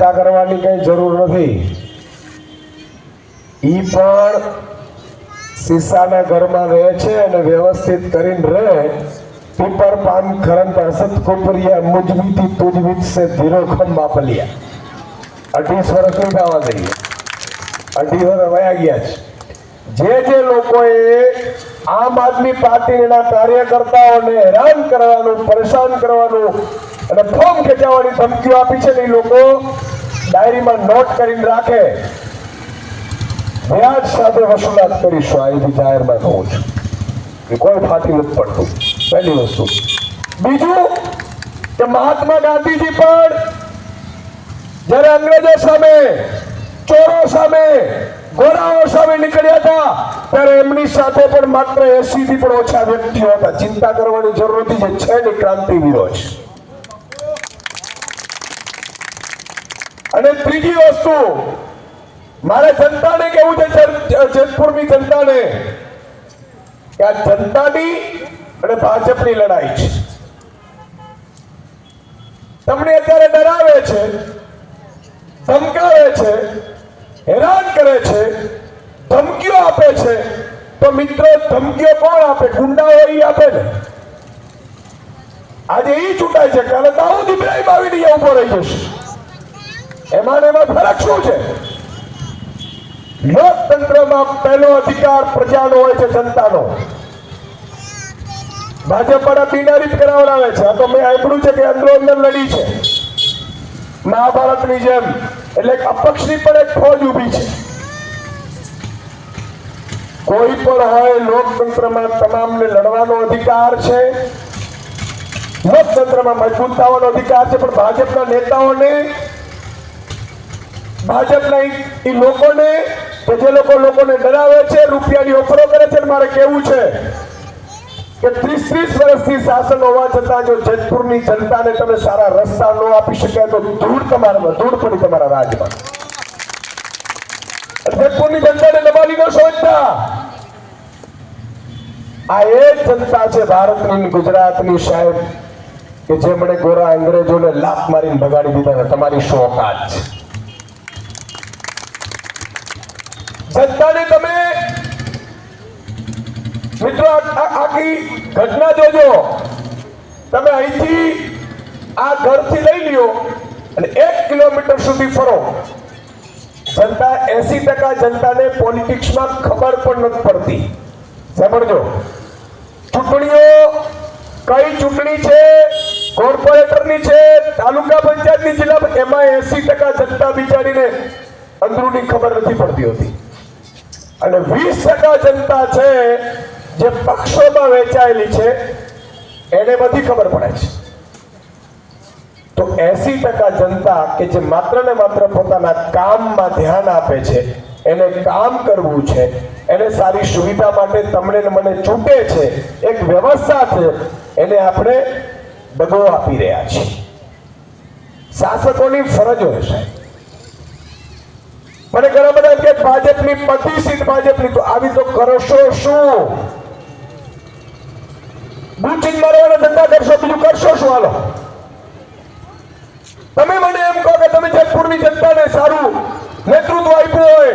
ચિંતા કરવાની કઈ જરૂર નથી. એ પણ શીશાના ઘરમાં રહે છે અને વ્યવસ્થિત કરીને રહે. પીપર પાન ખરંત હસત કોપરિયા મુજવીતી તુજવીત સે ધીરો ખમ બાપલિયા. અઢીસ વર્ષ થવા દઈએ? અઢી વર્ષ વયા ગયા છે. જે જે લોકોએ આમ આદમી પાર્ટીના કાર્યકર્તાઓને હેરાન કરવાનું, પરેશાન કરવાનું અને ફોર્મ ખેંચાવાની ધમકીઓ આપી છે ને એ લોકો ડાયરીમાં નોટ કરીને રાખે. વ્યાજ સાથે વસૂલાત કરીશું. અહીંથી જાહેરમાં કહું છું એ કોઈ ફાટી નથી પડતું. પહેલી વસ્તુ. બીજું કે મહાત્મા ગાંધીજી પણ જ્યારે અંગ્રેજો સામે, ચોરો સામે ગોરાઓ સામે નીકળ્યા હતા, ત્યારે એમની સાથે પણ માત્ર એસી થી પણ ઓછા વ્યક્તિઓ હતા. ચિંતા કરવાની જરૂર નથી. જે છે ને ક્રાંતિવીરો છે અને ત્રીજી વસ્તુ, મારે જનતાને કેવું છે જેતપુરની જનતાને, કે આ જનતાની અને ભાજપની લડાઈ છે. તમને અત્યારે ડરાવે છે, ધમકાવે છે, હેરાન કરે છે, ધમકીઓ આપે છે, તો મિત્રો ધમકીઓ કોણ આપે? ગુંડાઓ એ આપે ને. આજે એ ચૂંટાય છે, કાલે દાઉદ ઇબ્રાહિમ આવીને ઊભો રહી જશે. એમાં એમાં ફરક શું છે? લોકતંત્રમાં પહેલો અધિકાર પ્રજાનો હોય છે જનતાનો. ભાજપ વાળા બિનારી કરાવડાવે છે. આ તો મેં સાંભળ્યું છે કે અંદરો અંદર લડી છે. મહાભારતની જેમ. એટલે અપક્ષની પણ એક ફોજ ઊભી છે. કોઈ પણ હોય લોકતંત્રમાં તમામને લડવાનો અધિકાર છે. લોકતંત્રમાં મજબૂત થવાનો અધિકાર છે, પણ ભાજપના નેતાઓને ભાજપના ઈ- એ લોકોને જે લોકો લોકોને ડરાવે છે, રૂપિયાની ઓફરો કરે છે મારે કેવું છે? કે ત્રીસ ત્રીસ વર્ષથી શાસન હોવા છતાં જો જેતપુરની જનતાને તમે સારા રસ્તા ન આપી શક્યા તો ધૂળ તમારામાં, ધૂળ પડી તમારા રાજમાં. જેતપુરની જનતાને દબાવી ન સમજતા આ એ જનતા છે ભારતની ગુજરાતની સાહેબ, કે જેમણે ગોરા અંગ્રેજોને લાત મારીને ભગાડી દીધા તમારી શોખ ઓકાત છે. જનતાને તમે મિત્રો આખી ઘટના જોજો. તમે અહીંથી આ ઘરથી લઈ લ્યો અને એક કિલોમીટર સુધી ફરો. જનતા એસી ટકા જનતાને પોલિટિક્સમાં ખબર પણ નથી પડતી. સાંભળજો. ચૂંટણીઓ કઈ ચૂંટણી છે? કોર્પોરેટરની છે? તાલુકા પંચાયતની જિલ્લા એમાં એસી ટકા જનતા બિચારીને અંદરૂની ખબર નથી પડતી હોતી. અને વીસ ટકા જનતા છે જે પક્ષોમાં વહેંચાયેલી છે, એને બધી ખબર પડે છે. તો એસી ટકા જનતા કે જે માત્ર ને માત્ર પોતાના કામમાં ધ્યાન આપે છે, એને કામ કરવું છે, એને સારી સુવિધા માટે તમને મને ચૂંટે છે, એક વ્યવસ્થા છે, એને આપણે દગો આપી રહ્યા છીએ. શાસકોની ફરજ હોય સાહેબ મને ઘણા બધા કે ભાજપની પતિ સીટ ભાજપની. તો આવી તો કરશો શું? બુચિંગ મારવાના ધંધા કરશો, બીજું કરશો શું હાલો? તમે મને એમ કહો કે તમે જેતપુરની જનતાને સારું નેતૃત્વ આપ્યું હોય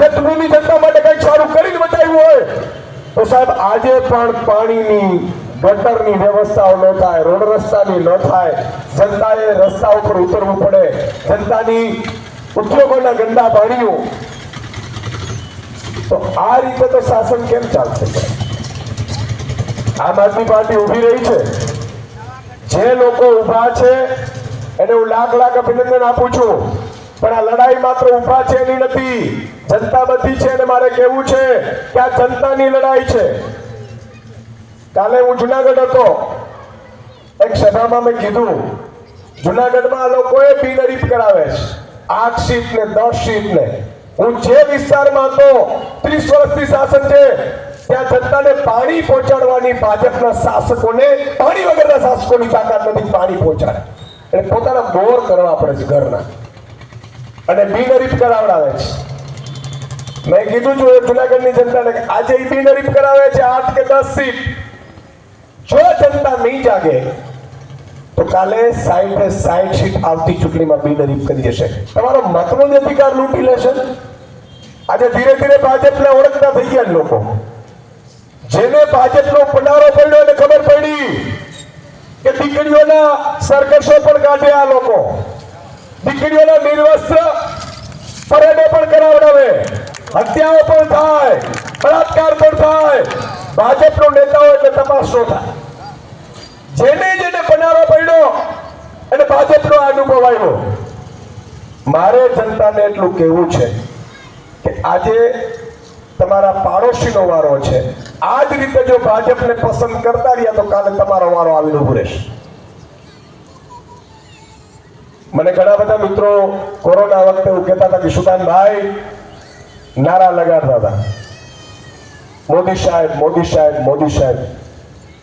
જેતપુરની જનતા માટે કંઈક સારું કરીને બતાવ્યું હોય, તો સાહેબ આજે પણ પાણીની, ગટરની વ્યવસ્થાઓ ન થાય, રોડ રસ્તાની ન થાય. જનતાએ રસ્તા ઉપર ઉતરવું પડે. જનતાની ઉદ્યોગોના ગંદા પાણીઓ. તો આ રીતે તો શાસન કેમ ચાલશે આમ આદમી પાર્ટી ઊભી રહી છે. જે લોકો ઊભા છે, એને હું લાખ લાખ અભિનંદન આપું છું. પણ આ લડાઈ માત્ર ઊભા છે એની નથી. જનતા બધી છે અને મારે કહેવું છે કે આ જનતાની લડાઈ છે. કાલે હું જુનાગઢ હતો. એક સભામાં મેં કીધું, જુનાગઢમાં આ લોકોએ બિનહરીફ કરાવે છે. આઠ સીટ ને દસ સીટ ને. હું જે વિસ્તારમાં હતો, ત્રીસ વર્ષથી શાસન છે, ત્યાં જનતાને પાણી પહોંચાડવાની ભાજપના શાસકોને પાણી વગરના શાસકોની તાકાત નથી પાણી પહોંચાડે. એટલે પોતાના બોર કરવા પડે છે ઘરના. અને બિનહરીફ કરાવડાવે છે. મેં કીધું છું જુનાગઢની જનતાને આજે બિનહરીફ કરાવે છે આઠ કે દસ સીટ જો જનતા નહીં જાગે તો કાલે સાઈડ ને સાઈડ સીટ આવતી ચૂંટણીમાં બિનહરીફ કરી જશે તમારો મતનો જ અધિકાર લૂંટી લેશે. આજે ધીરે ધીરે ભાજપને ઓળખતા થઈ ગયા લોકો. જેને ભાજપનો પડારો પડ્યો એને ખબર પડી કે દીકરીઓના સરકસો પણ કાઢે આ લોકો. દીકરીઓના નિર્વસ્ત્ર પરેડો પણ કરાવડાવે. હત્યાઓ પણ થાય, બળાત્કાર પણ થાય. ભાજપનો નેતાઓ એટલે તપાસ થાય. જેને જેને પનારો પડ્યો અને ભાજપનો અનુભવ આવ્યો. મારે જનતાને એટલું કહેવું છે કે આજે તમારા પાડોશીનો વારો છે. આ જ રીતે જો ભાજપને પસંદ કરતા રહ્યા, તો કાલે તમારો વારો આવીને ઊભો રહેશે. મને ઘણા બધા મિત્રો કોરોના વખતે એવું કહેતા હતા કે, સુદાનભાઈ, નારા લગાડતા હતા. મોદી સાહેબ મોદી સાહેબ મોદી સાહેબ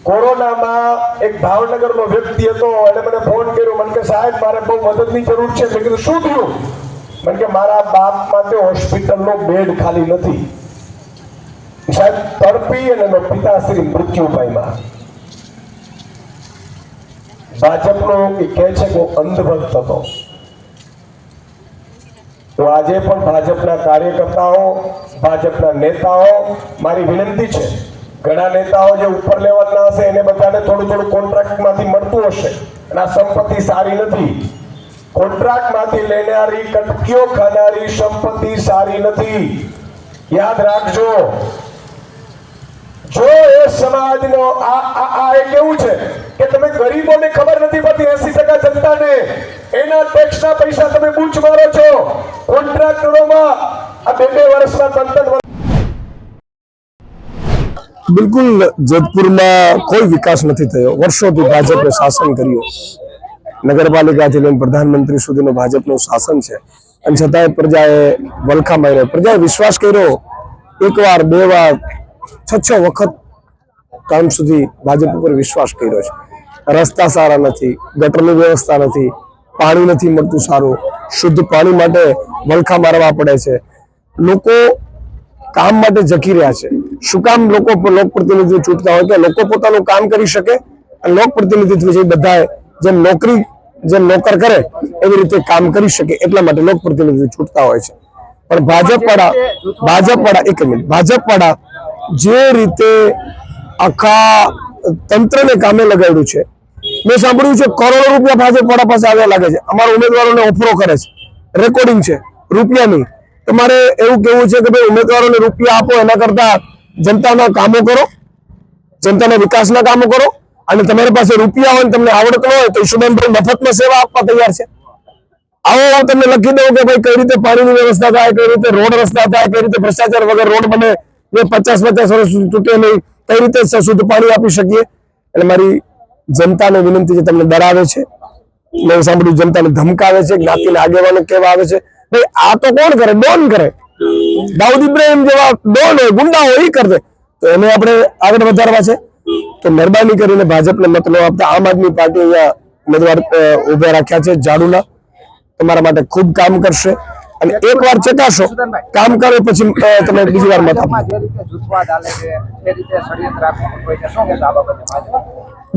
કોરોનામાં એક ભાવનગરનો વ્યક્તિ હતો એટલે મને ફોન કર્યો, મને કે સાહેબ, મારે બહુ મદદની જરૂર છે. મેં કીધું, શું થયું? મને કે, મારા બાપ માટે હોસ્પિટલનો બેડ ખાલી નથી. સાહેબ, તડપી અને એનો પિતાશ્રી મૃત્યુ પામ્યા. ભાજપનો કહે છે કે હું અંધભક્ત હતો. તો આજે પણ ભાજપના કાર્યકર્તાઓ, ભાજપના નેતાઓ, મારી વિનંતી છે ઘણા નેતાઓ જે ઉપર લેવલના હશે, એને બધાને થોડું થોડું કોન્ટ્રાક્ટમાંથી મળતું હશે. અને આ સંપત્તિ સારી નથી. કોન્ટ્રાક્ટમાંથી લેનારી કટકીઓ ખાનારી સંપત્તિ સારી નથી. યાદ રાખજો. જો એ સમાજનો આ આ એ કેવું છે કે તમે ગરીબોને ખબર નથી પડતી એસી ટકા જનતાને. એના ટેક્સના પૈસા તમે બૂચ મારો છો. કોન્ટ્રાક્ટરોમાં આ બે બે વર્ષમાં તંત્ર બિલકુલ જેતપુરમાં કોઈ વિકાસ નથી થયો. વર્ષોથી ભાજપે શાસન કર્યું. નગરપાલિકાથી લઈને પ્રધાનમંત્રી સુધીનું ભાજપનું શાસન છે. અને છતાંય પ્રજાએ વલખા માર્યો. પ્રજાએ વિશ્વાસ કર્યો. એક વાર બે વાર, છ છ વખત કામ સુધી ભાજપ ઉપર વિશ્વાસ કર્યો છે. રસ્તા સારા નથી, ગટરની વ્યવસ્થા નથી, પાણી નથી મળતું સારું. શુદ્ધ પાણી માટે વલખા મારવા પડે છે. લોકો કામ માટે જકી રહ્યા છે. શું કામ લોકો લોકપ્રતિનિધિ ચૂંટતા હોય કે લોકો પોતાનું કામ કરી શકે અને લોકપ્રતિનિધિત્વ છે બધાએ જેમ નોકરી, જેમ નોકર કરે એવી રીતે કામ કરી શકે એટલા માટે લોકપ્રતિનિધિ ચૂંટતા હોય છે. પણ ભાજપ વાળા ભાજપ વાળા એક મિનિટ ભાજપ જે રીતે આખા તંત્રને કામે લગાડ્યું છે, મેં સાંભળ્યું છે કરોડો રૂપિયા ભાજપ વાળા પાસે આવ્યા લાગે છે. અમારા ઉમેદવારોને ઓફરો કરે છે. રેકોર્ડિંગ છે. રૂપિયાની. તમારે એવું કેવું છે કે ભાઈ ઉમેદવારોને રૂપિયા આપો એના કરતા જનતાના કામો કરો, જનતાના વિકાસના કામો કરો, અને તમારી પાસે રૂપિયા હોય તમને આવડત ન હોય તો ઈશુબેનભાઈ મફતમાં સેવા આપવા તૈયાર છે. આવો હું તમને લખી દઉં કે ભાઈ કઈ રીતે પાણીની વ્યવસ્થા થાય, કઈ રીતે રોડ રસ્તા થાય, કઈ રીતે ભ્રષ્ટાચાર વગર રોડ બને એ પચાસ પચાસ વર્ષ તૂટે નહીં, કઈ રીતે શુદ્ધ પાણી આપી શકીએ? એટલે મારી જનતાને વિનંતી છે, તમને ડરાવે છે. મેં સાંભળ્યું જનતાને ધમકાવે છે, જ્ઞાતિને આગેવાનો કહેવા આવે છે. ભાઈ, આ તો કોણ કરે? ડોન કરે? દાઉદ ઇબ્રાહિમ જેવા ડોન હોય ગુંડા હોય એ કરશે તો એને આપણે આગળ વધારવા છે. તો મહેરબાની કરીને ભાજપને મત ન આપતા આમ આદમી પાર્ટી અહીંયા ઉમેદવાર ઊભા રાખ્યા છે ઝાડુના તમારા માટે ખૂબ કામ કરશે. અને એક વાર ચકાસો કામ કરે પછી તમે બીજી વાર મત આપો.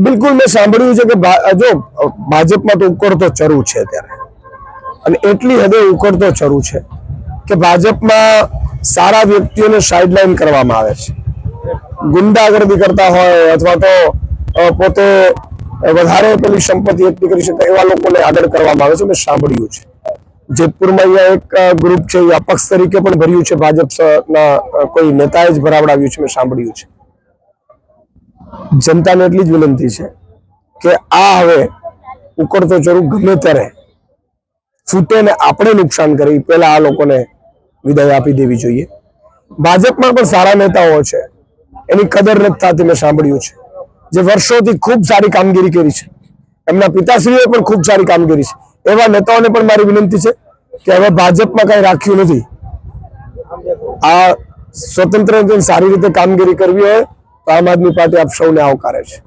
બિલકુલ મેં સાંભળ્યું છે કે જો ભાજપમાં તો ઉકળતો ચરુ છે અત્યારે. અને એટલી હદે ઉકળતો ચરુ છે. કે ભાજપમાં સારા વ્યક્તિઓને સાઇડલાઇન કરવામાં આવે છે. ગુંડાગર્દી કરતા હોય અથવા તો પોતે વધારે પેલી સંપત્તિ એકઠી કરી શકે એવા લોકોને આગળ કરવામાં આવે છે. મેં સાંભળ્યું છે. જેતપુરમાં અહીંયા એક ગ્રુપ છે એ અપક્ષ તરીકે પણ ભર્યું છે ભાજપ સ- ના અ, કોઈ નેતાએ જ ભરાવડાવ્યું છે મેં સાંભળ્યું છે. જનતાને એટલી જ વિનંતી છે કે આ હવે ઉકળતો ચરું ગમે ત્યારે ફૂટે ને આપણે નુકસાન કરી પહેલા આ લોકોને વિદાય આપી દેવી જોઈએ. ભાજપમાં પણ સારા નેતાઓ છે. એની કદર નથી થતી મેં સાંભળ્યું છે. જે વર્ષોથી ખૂબ સારી કામગીરી કરી છે. એમના પિતાશ્રીએ પણ ખૂબ સારી કામગીરી છે. એવા નેતાઓને પણ મારી વિનંતી છે કે હવે ભાજપમાં કઈ રાખ્યું નથી. આ સ્વતંત્ર સારી રીતે કામગીરી કરવી હોય તો આમ આદમી પાર્ટી આપ સૌને આવકારે છે.